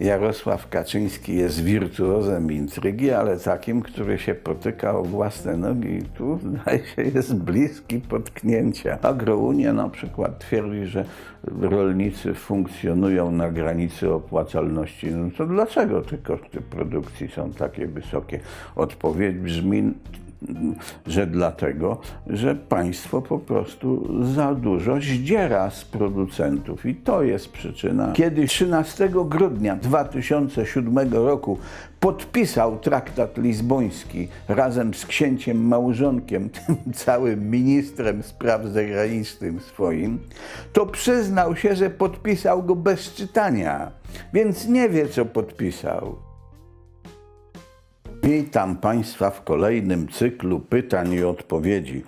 Jarosław Kaczyński jest wirtuozem intrygi, ale takim, który się potyka o własne nogi i tu zdaje się jest bliski potknięcia. Agrounia na przykład twierdzi, że rolnicy funkcjonują na granicy opłacalności. No to dlaczego te koszty produkcji są takie wysokie? Odpowiedź brzmi że dlatego, że państwo po prostu za dużo zdziera z producentów i to jest przyczyna. Kiedy 13 grudnia 2007 roku podpisał traktat lizboński razem z księciem małżonkiem, tym całym ministrem spraw zagranicznych swoim, to przyznał się, że podpisał go bez czytania, więc nie wie, co podpisał. Witam Państwa w kolejnym cyklu pytań i odpowiedzi.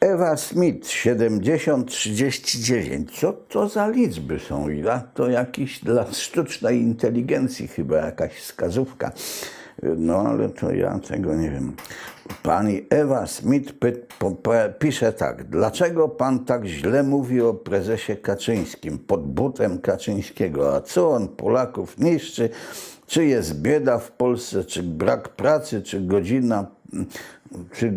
Ewa Smith, 7039. Co to za liczby są? Ja to jakiś dla sztucznej inteligencji chyba jakaś wskazówka. No ale to ja tego nie wiem. Pani Ewa Smith py, pisze tak. Dlaczego pan tak źle mówi o prezesie Kaczyńskim pod butem Kaczyńskiego? A co on Polaków niszczy? Czy jest bieda w Polsce, czy brak pracy, czy godzina, czy,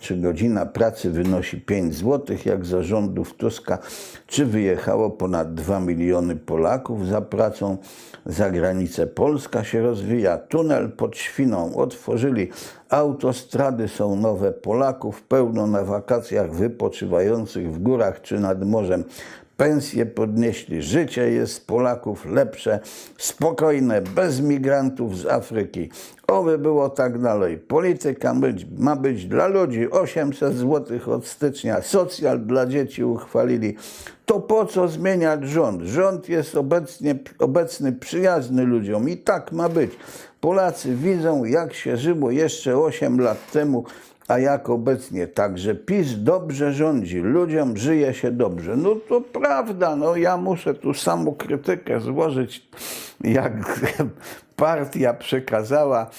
czy godzina pracy wynosi 5 zł, jak za rządów Tuska, czy wyjechało ponad 2 miliony Polaków za pracą. Za granicę. Polska się rozwija, tunel pod Świną otworzyli, autostrady są nowe, Polaków pełno na wakacjach wypoczywających w górach czy nad morzem pensje podnieśli, życie jest Polaków lepsze, spokojne, bez migrantów z Afryki. Oby było tak dalej. Polityka być, ma być dla ludzi 800 zł od stycznia, socjal dla dzieci uchwalili. To po co zmieniać rząd? Rząd jest obecnie, obecny przyjazny ludziom i tak ma być. Polacy widzą, jak się żyło jeszcze 8 lat temu, a jak obecnie. Także PiS dobrze rządzi, ludziom żyje się dobrze. No to prawda, no ja muszę tu samą krytykę złożyć, jak partia przekazała,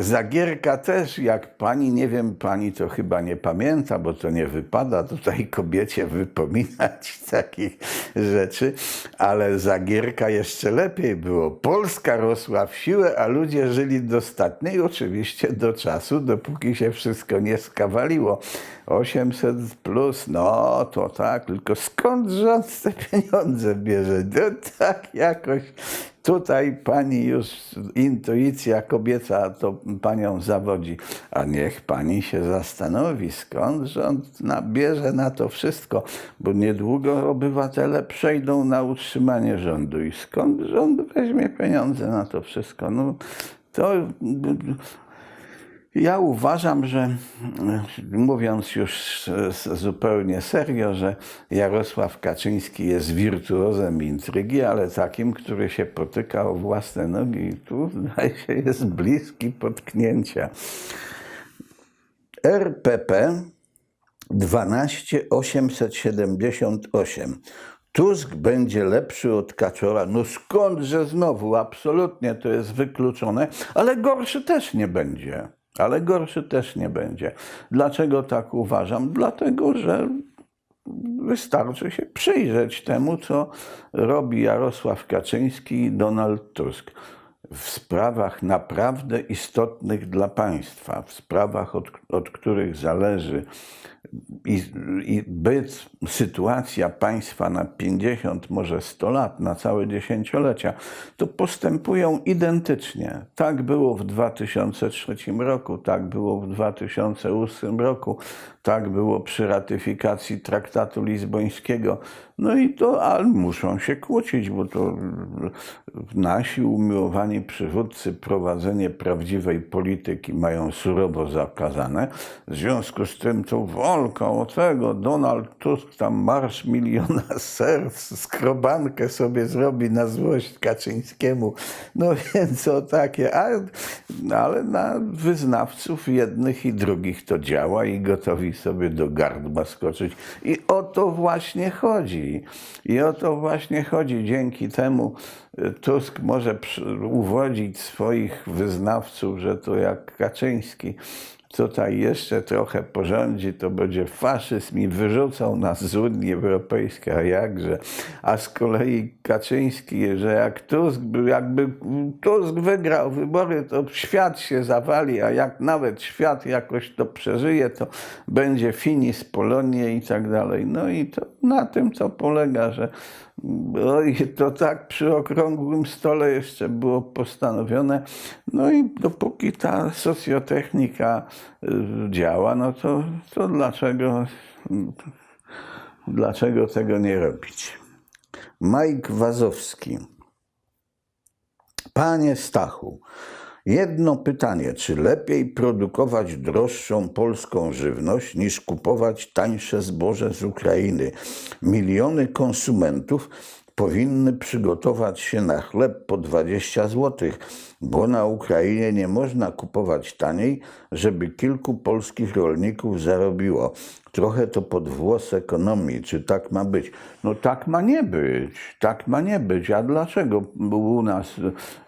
Zagierka też, jak pani, nie wiem, pani to chyba nie pamięta, bo to nie wypada tutaj kobiecie wypominać takich rzeczy, ale Zagierka jeszcze lepiej było. Polska rosła w siłę, a ludzie żyli dostatnio i oczywiście do czasu, dopóki się wszystko nie skawaliło. 800 plus, no to tak, tylko skąd rząd te pieniądze bierze? No tak jakoś tutaj pani już intuicja kobieca to panią zawodzi, a niech pani się zastanowi, skąd rząd nabierze na to wszystko, bo niedługo obywatele przejdą na utrzymanie rządu i skąd rząd weźmie pieniądze na to wszystko? No to ja uważam, że mówiąc już zupełnie serio, że Jarosław Kaczyński jest wirtuozem intrygi, ale takim, który się potyka o własne nogi i tu zdaje się jest bliski potknięcia. RPP 12878. Tusk będzie lepszy od Kaczora. No skądże znowu? Absolutnie to jest wykluczone, ale gorszy też nie będzie. Ale gorszy też nie będzie. Dlaczego tak uważam? Dlatego, że wystarczy się przyjrzeć temu, co robi Jarosław Kaczyński i Donald Tusk w sprawach naprawdę istotnych dla państwa, w sprawach, od, od których zależy i, i byt, sytuacja państwa na 50, może 100 lat, na całe dziesięciolecia, to postępują identycznie. Tak było w 2003 roku, tak było w 2008 roku, tak było przy ratyfikacji traktatu lizbońskiego. No i to, ale muszą się kłócić, bo to nasi umiłowani przywódcy prowadzenie prawdziwej polityki mają surowo zakazane. W związku z tym to wolką o tego Donald Tusk tam marsz miliona serc, skrobankę sobie zrobi na złość Kaczyńskiemu. No więc o takie, a, ale na wyznawców jednych i drugich to działa i gotowi sobie do gardła skoczyć. I o to właśnie chodzi. I o to właśnie chodzi. Dzięki temu Tusk może uwodzić swoich wyznawców, że to jak Kaczyński tutaj jeszcze trochę porządzi, to będzie faszyzm i wyrzucą nas z Unii Europejskiej, a jakże. A z kolei Kaczyński, że jak Tusk, by- jakby Tusk wygrał wybory, to świat się zawali, a jak nawet świat jakoś to przeżyje, to będzie finis Polonie i tak dalej. No i to na tym to polega, że no i to tak przy okrągłym stole jeszcze było postanowione. No i dopóki ta socjotechnika y, działa, no to, to dlaczego, dlaczego tego nie robić? Mike Wazowski. Panie Stachu, jedno pytanie. Czy lepiej produkować droższą polską żywność niż kupować tańsze zboże z Ukrainy? Miliony konsumentów powinny przygotować się na chleb po 20 zł, bo na Ukrainie nie można kupować taniej, żeby kilku polskich rolników zarobiło. Trochę to pod włos ekonomii. Czy tak ma być? No tak ma nie być. Tak ma nie być. A dlaczego u nas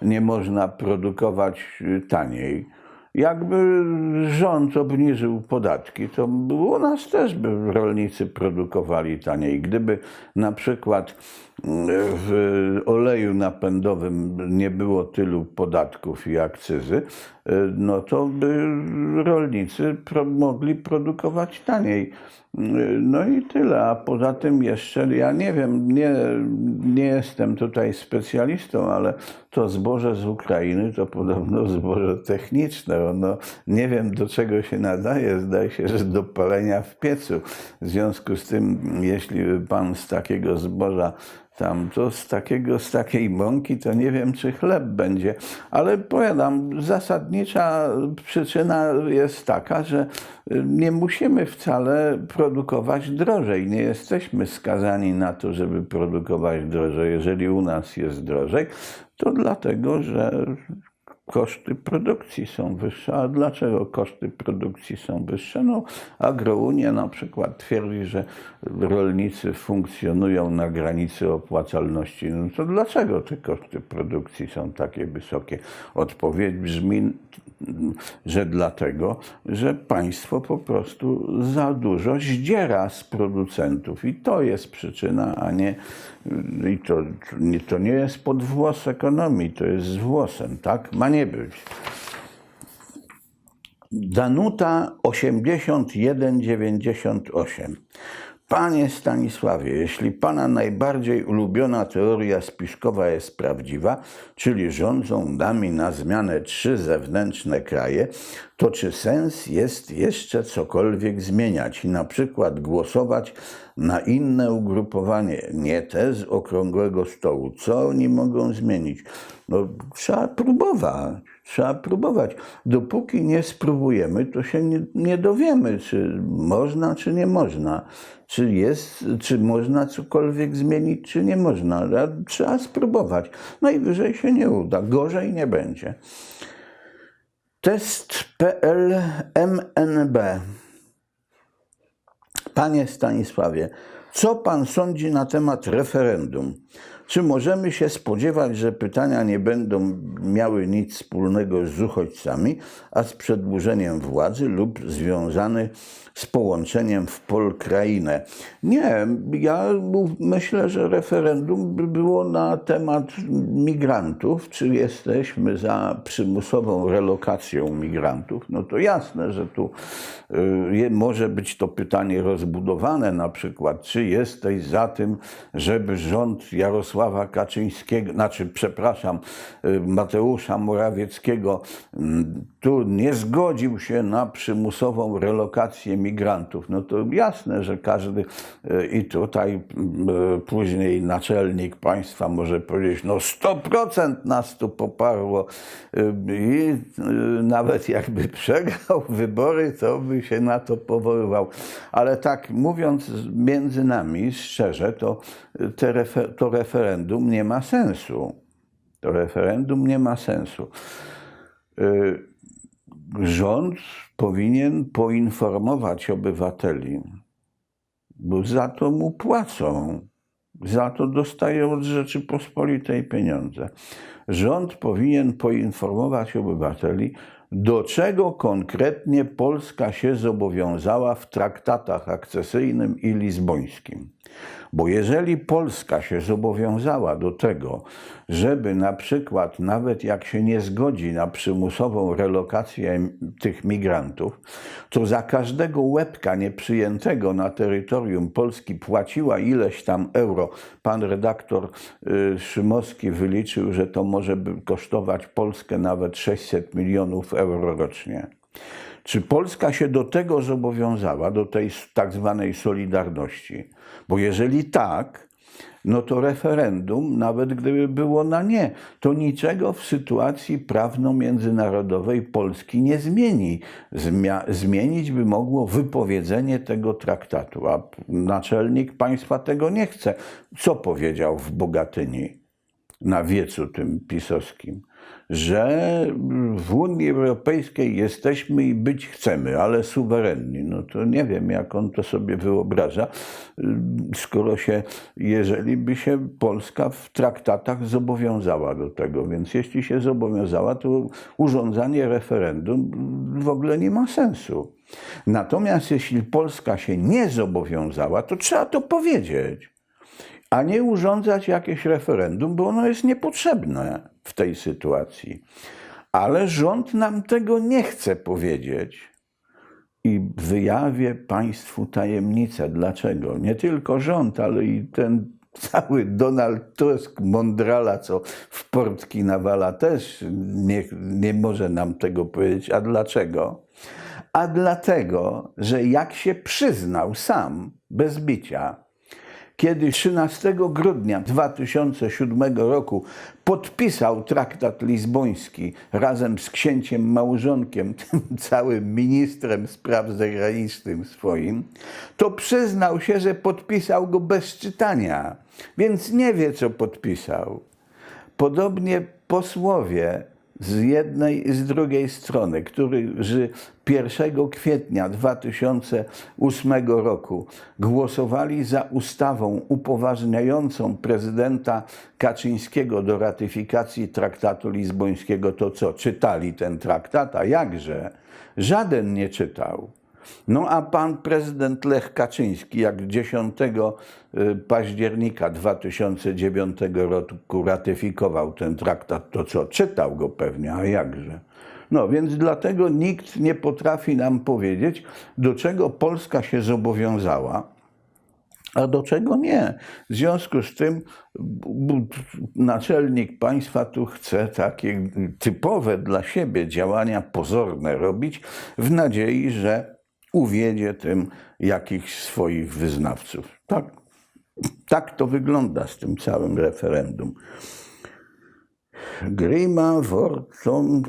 nie można produkować taniej? Jakby rząd obniżył podatki, to u nas też by rolnicy produkowali taniej. Gdyby na przykład mm, w oleju napędowym nie było tylu podatków i akcyzy, no to by rolnicy pro, mogli produkować taniej. Y, No i tyle. A poza tym jeszcze, ja nie wiem, nie, nie jestem tutaj specjalistą, ale to zboże z Ukrainy to podobno zboże techniczne. Ono nie wiem do czego się nadaje. Zdaje się, że do palenia w piecu. W związku z tym, jeśli pan z takiego zboża tam to z takiego, z takiej mąki, to nie wiem, czy chleb będzie. Ale powiadam, zasadnicza przyczyna jest taka, że y, nie musimy wcale produkować drożej. Nie jesteśmy skazani na to, żeby produkować drożej. Jeżeli u nas jest drożej, to dlatego, że koszty produkcji są wyższe. A dlaczego koszty produkcji są wyższe? No, Agrounia na przykład twierdzi, że rolnicy funkcjonują na granicy opłacalności. No to dlaczego te koszty produkcji są takie wysokie? Odpowiedź brzmi, że dlatego, że państwo po prostu za dużo zdziera z producentów i to jest przyczyna, a nie i to, to nie jest pod włos ekonomii, to jest z włosem, tak? Ma nie być. Danuta 8198. Panie Stanisławie, jeśli Pana najbardziej ulubiona teoria spiskowa jest prawdziwa, czyli rządzą nami na zmianę trzy zewnętrzne kraje, to czy sens jest jeszcze cokolwiek zmieniać i na przykład głosować na inne ugrupowanie, nie te z okrągłego stołu? Co oni mogą zmienić? No, trzeba próbować. Trzeba próbować. Dopóki nie spróbujemy, to się nie, nie dowiemy, czy można, czy nie można. Czy jest, czy można cokolwiek zmienić, czy nie można. Trzeba spróbować. Najwyżej się nie uda, gorzej nie będzie. Test.pl MNB. Panie Stanisławie, co pan sądzi na temat referendum? Czy możemy się spodziewać, że pytania nie będą miały nic wspólnego z uchodźcami, a z przedłużeniem władzy lub związane z połączeniem w Polkrainę? Nie, ja myślę, że referendum by było na temat migrantów, czy jesteśmy za przymusową relokacją migrantów. No to jasne, że tu y, może być to pytanie rozbudowane, na przykład, czy jesteś za tym, żeby rząd Jarosława Kaczyńskiego, znaczy, przepraszam, y, Mateusza Morawieckiego mm, tu nie zgodził się na przymusową relokację migrantów. No to jasne, że każdy y, i tutaj y, później naczelnik państwa może powiedzieć, no 100% nas tu poparło y, i y, nawet jakby przegrał wybory, to by się na to powoływał. Ale tak mówiąc między nami szczerze, to, y, te refer- to referendum nie ma sensu. To referendum nie ma sensu. Y, Rząd powinien poinformować obywateli, bo za to mu płacą. Za to dostaje od Rzeczypospolitej pieniądze. Rząd powinien poinformować obywateli, do czego konkretnie Polska się zobowiązała w traktatach akcesyjnym i lizbońskim. Bo jeżeli Polska się zobowiązała do tego, żeby na przykład, nawet jak się nie zgodzi na przymusową relokację tych migrantów, to za każdego łebka nieprzyjętego na terytorium Polski płaciła ileś tam euro. Pan redaktor y, Szymowski wyliczył, że to może kosztować Polskę nawet 600 milionów euro rocznie. Czy Polska się do tego zobowiązała, do tej tak zwanej solidarności? Bo jeżeli tak, no to referendum, nawet gdyby było na nie, to niczego w sytuacji prawno-międzynarodowej Polski nie zmieni. Zmia- zmienić by mogło wypowiedzenie tego traktatu, a naczelnik państwa tego nie chce. Co powiedział w Bogatyni? na wiecu tym pisowskim, że w Unii Europejskiej jesteśmy i być chcemy, ale suwerenni. No to nie wiem, jak on to sobie wyobraża, skoro się, jeżeli by się Polska w traktatach zobowiązała do tego. Więc jeśli się zobowiązała, to urządzanie referendum w ogóle nie ma sensu. Natomiast jeśli Polska się nie zobowiązała, to trzeba to powiedzieć a nie urządzać jakieś referendum, bo ono jest niepotrzebne w tej sytuacji. Ale rząd nam tego nie chce powiedzieć. I wyjawię Państwu tajemnicę. Dlaczego? Nie tylko rząd, ale i ten cały Donald Tusk, mądrala, co w portki nawala, też nie, nie może nam tego powiedzieć. A dlaczego? A dlatego, że jak się przyznał sam, bez bicia, kiedy 13 grudnia 2007 roku podpisał traktat lizboński razem z księciem małżonkiem, tym całym ministrem spraw zagranicznych swoim, to przyznał się, że podpisał go bez czytania, więc nie wie, co podpisał. Podobnie posłowie z jednej i z drugiej strony, którzy 1 kwietnia 2008 roku głosowali za ustawą upoważniającą prezydenta Kaczyńskiego do ratyfikacji traktatu lizbońskiego, to co? Czytali ten traktat? A jakże? Żaden nie czytał. No a pan prezydent Lech Kaczyński, jak 10 października 2009 roku ratyfikował ten traktat, to co? Czytał go pewnie, a jakże? No więc dlatego nikt nie potrafi nam powiedzieć, do czego Polska się zobowiązała, a do czego nie. W związku z tym naczelnik państwa tu chce takie typowe dla siebie działania pozorne robić w nadziei, że uwiedzie tym jakichś swoich wyznawców. Tak, tak to wygląda z tym całym referendum. Grima Worton,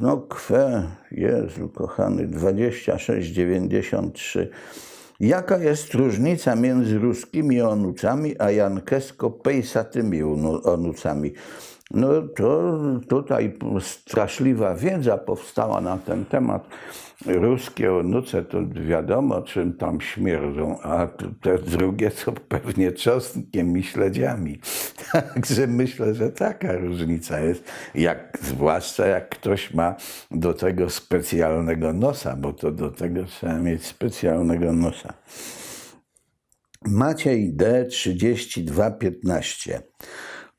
no kwe, Jezu kochany, 2693. Jaka jest różnica między ruskimi onucami a jankesko-pejsatymi onucami? No to tutaj straszliwa wiedza powstała na ten temat. Ruskie onuce to wiadomo, czym tam śmierdzą, a te drugie są pewnie czosnkiem i śledziami. Także myślę, że taka różnica jest, jak, zwłaszcza jak ktoś ma do tego specjalnego nosa, bo to do tego trzeba mieć specjalnego nosa. Maciej D3215.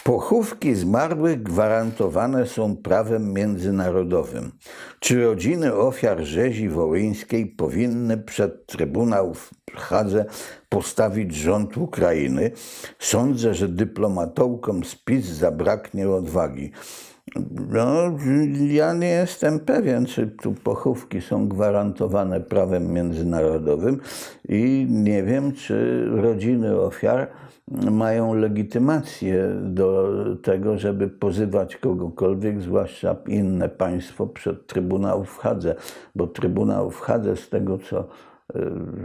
Pochówki zmarłych gwarantowane są prawem międzynarodowym. Czy rodziny ofiar rzezi wołyńskiej powinny przed Trybunał w Hadze postawić rząd Ukrainy? Sądzę, że dyplomatołkom z PiS zabraknie odwagi. No, ja nie jestem pewien, czy tu pochówki są gwarantowane prawem międzynarodowym i nie wiem, czy rodziny ofiar mają legitymację do tego, żeby pozywać kogokolwiek, zwłaszcza inne państwo, przed Trybunał w Hadze, bo Trybunał w Hadze, z tego co y,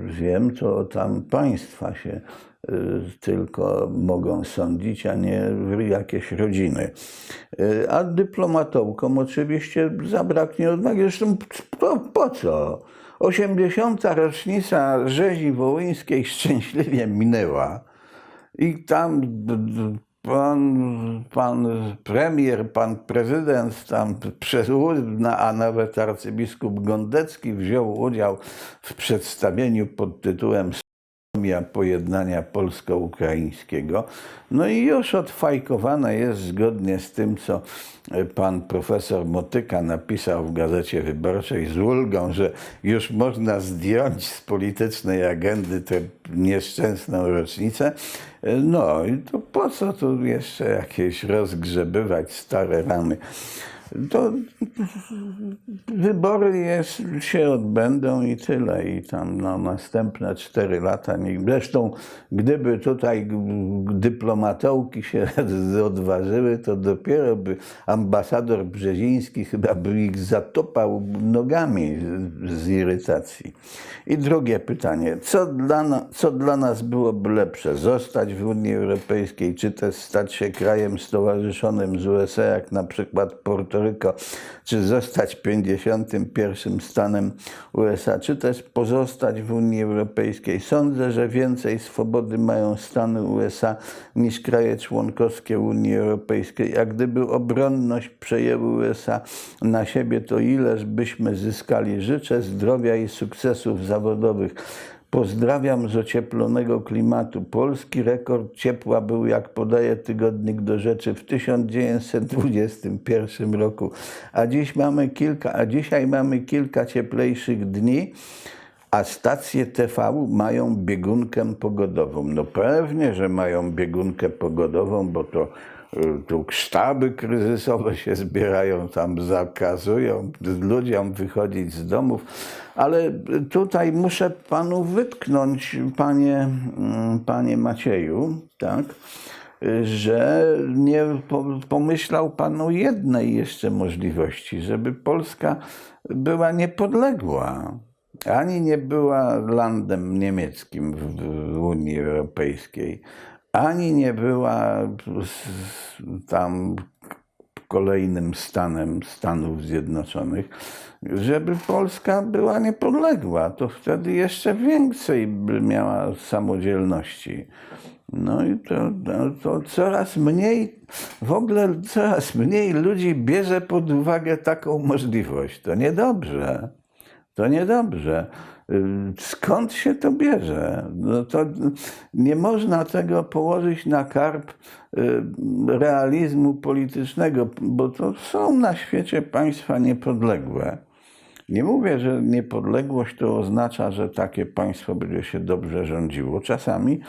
wiem, to tam państwa się tylko mogą sądzić, a nie jakieś rodziny. Y, A dyplomatołkom oczywiście zabraknie odwagi. Zresztą po, po co? 80. rocznica rzezi wołyńskiej szczęśliwie minęła. I tam pan, pan premier, pan prezydent tam przez a nawet arcybiskup Gondecki wziął udział w przedstawieniu pod tytułem pojednania polsko-ukraińskiego. No i już odfajkowane jest zgodnie z tym, co pan profesor Motyka napisał w Gazecie Wyborczej z ulgą, że już można zdjąć z politycznej agendy tę nieszczęsną rocznicę. No i to po co tu jeszcze jakieś rozgrzebywać stare rany? To wybory jest, się odbędą i tyle. I tam no, następne cztery lata. Zresztą, gdyby tutaj dyplomatołki się odważyły, to dopiero by ambasador Brzeziński chyba by ich zatopał nogami z, z irytacji. I drugie pytanie. Co dla, na, co dla nas byłoby lepsze? Zostać w Unii Europejskiej, czy też stać się krajem stowarzyszonym z USA, jak na przykład Porto Czy zostać 51. stanem USA, czy też pozostać w Unii Europejskiej. Sądzę, że więcej swobody mają Stany USA niż kraje członkowskie Unii Europejskiej, a gdyby obronność przejęły USA na siebie, to ileż byśmy zyskali. Życzę zdrowia i sukcesów zawodowych. Pozdrawiam z ocieplonego klimatu. Polski rekord ciepła był, jak podaje tygodnik do rzeczy, w 1921 roku, a dziś mamy kilka, a dzisiaj mamy kilka cieplejszych dni, a stacje TV mają biegunkę pogodową. No pewnie, że mają biegunkę pogodową, bo to tu sztaby kryzysowe się zbierają, tam zakazują ludziom wychodzić z domów, ale tutaj muszę panu wytknąć, panie, mm, panie Macieju, tak, że nie po- pomyślał pan o jednej jeszcze możliwości, żeby Polska była niepodległa. Ani nie była landem niemieckim w Unii Europejskiej, ani nie była tam kolejnym stanem Stanów Zjednoczonych, żeby Polska była niepodległa, to wtedy jeszcze więcej by miała samodzielności. No i to, to, to coraz mniej, w ogóle coraz mniej ludzi bierze pod uwagę taką możliwość. To niedobrze. To niedobrze. Y, Skąd się to bierze? No to nie można tego położyć na karp y, realizmu politycznego, bo to są na świecie państwa niepodległe. Nie mówię, że niepodległość to oznacza, że takie państwo będzie się dobrze rządziło. Czasami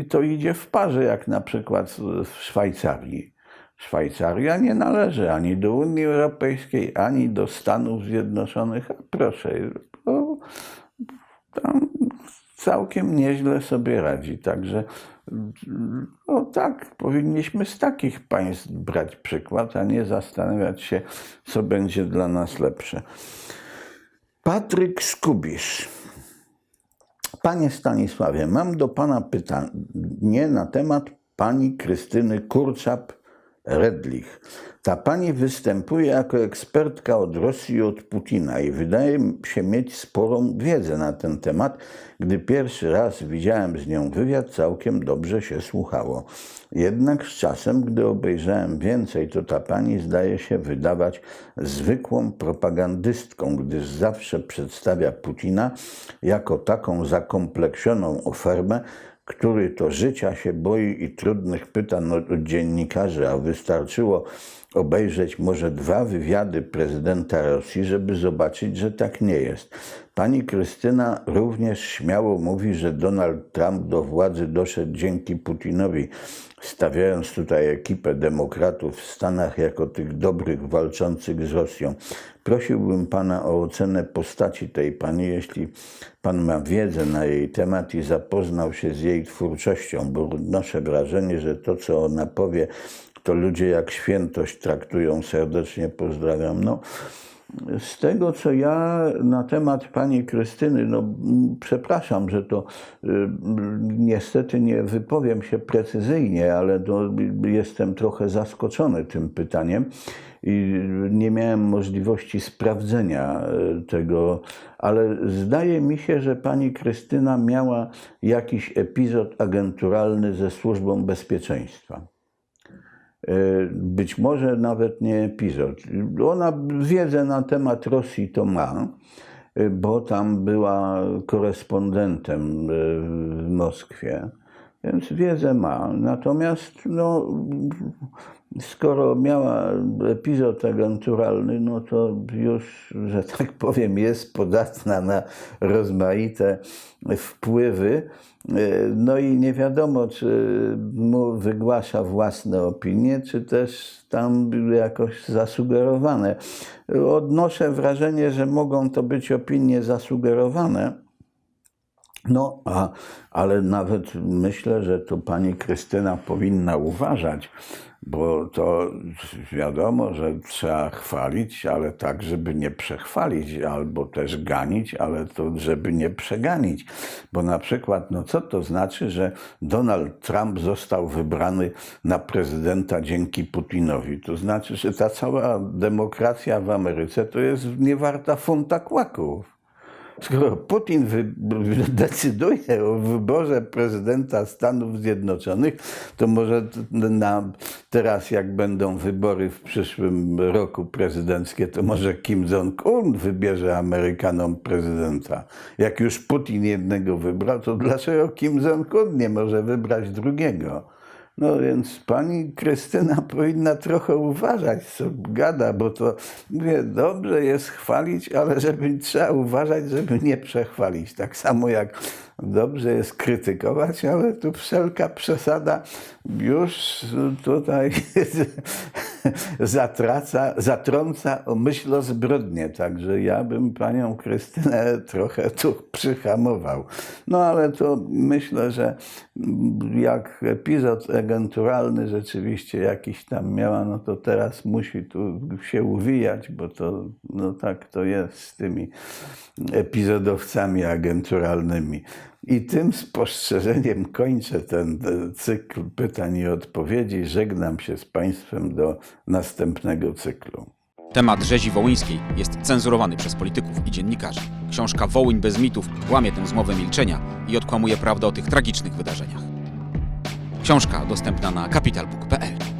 y, to idzie w parze, jak na przykład w Szwajcarii. Szwajcaria nie należy ani do Unii Europejskiej, ani do Stanów Zjednoczonych. A proszę, to tam całkiem nieźle sobie radzi. Także no tak, powinniśmy z takich państw brać przykład, a nie zastanawiać się, co będzie dla nas lepsze. Patryk Skubisz. Panie Stanisławie, mam do Pana pytanie na temat Pani Krystyny Kurczap-Redlich. Ta Pani występuje jako ekspertka od Rosji i od Putina i wydaje się mieć sporą wiedzę na ten temat. Gdy pierwszy raz widziałem z nią wywiad, całkiem dobrze się słuchało. Jednak z czasem, gdy obejrzałem więcej, to ta Pani zdaje się wydawać zwykłą propagandystką, gdyż zawsze przedstawia Putina jako taką zakompleksioną ofermę, który to życia się boi i trudnych pytań od dziennikarzy, a wystarczyło obejrzeć może dwa wywiady prezydenta Rosji, żeby zobaczyć, że tak nie jest. Pani Krystyna również śmiało mówi, że Donald Trump do władzy doszedł dzięki Putinowi, stawiając tutaj ekipę demokratów w Stanach jako tych dobrych walczących z Rosją. Prosiłbym pana o ocenę postaci tej pani, jeśli pan ma wiedzę na jej temat i zapoznał się z jej twórczością, bo odnoszę wrażenie, że to, co ona powie, to ludzie jak świętość traktują. Serdecznie pozdrawiam. No, Z tego, co ja na temat pani Krystyny, no przepraszam, że to y, niestety nie wypowiem się precyzyjnie, ale to jestem trochę zaskoczony tym pytaniem i nie miałem możliwości sprawdzenia y, tego, ale zdaje mi się, że pani Krystyna miała jakiś epizod agenturalny ze służbą bezpieczeństwa. E, Być może nawet nie epizod. Ona wiedzę na temat Rosji to ma, e, bo tam była korespondentem e, w Moskwie, więc wiedzę ma. Natomiast no, skoro miała epizod agenturalny, no to już, że tak powiem, jest podatna na rozmaite wpływy. No i nie wiadomo, czy mu wygłasza własne opinie, czy też tam jakoś zasugerowane. Odnoszę wrażenie, że mogą to być opinie zasugerowane. No, a, ale nawet myślę, że tu pani Krystyna powinna uważać, bo to wiadomo, że trzeba chwalić, ale tak, żeby nie przechwalić, albo też ganić, ale to, żeby nie przeganić. Bo na przykład, no co to znaczy, że Donald Trump został wybrany na prezydenta dzięki Putinowi? To znaczy, że ta cała demokracja w Ameryce to jest niewarta funta kłaków. Skoro Putin decyduje o wyborze prezydenta Stanów Zjednoczonych, to może na, teraz, jak będą wybory w przyszłym roku prezydenckie, to może Kim Jong-un wybierze Amerykanom prezydenta. Jak już Putin jednego wybrał, to dlaczego Kim Jong-un nie może wybrać drugiego? No więc pani Krystyna powinna trochę uważać, co gada, bo to mówię, dobrze jest chwalić, ale żeby trzeba uważać, żeby nie przechwalić. Tak samo jak dobrze jest krytykować, ale tu wszelka przesada już tutaj zatraca, zatrąca o myśl o zbrodnię. Także ja bym panią Krystynę trochę tu przyhamował. No ale to myślę, że jak epizod agenturalny rzeczywiście jakiś tam miała, no to teraz musi tu się uwijać, bo to no tak to jest z tymi epizodowcami agenturalnymi. I tym spostrzeżeniem kończę ten e, cykl pytań i odpowiedzi. Żegnam się z Państwem do następnego cyklu. Temat rzezi wołyńskiej jest cenzurowany przez polityków i dziennikarzy. Książka Wołyń bez mitów łamie tę zmowę milczenia i odkłamuje prawdę o tych tragicznych wydarzeniach. Książka dostępna na capitalbook.pl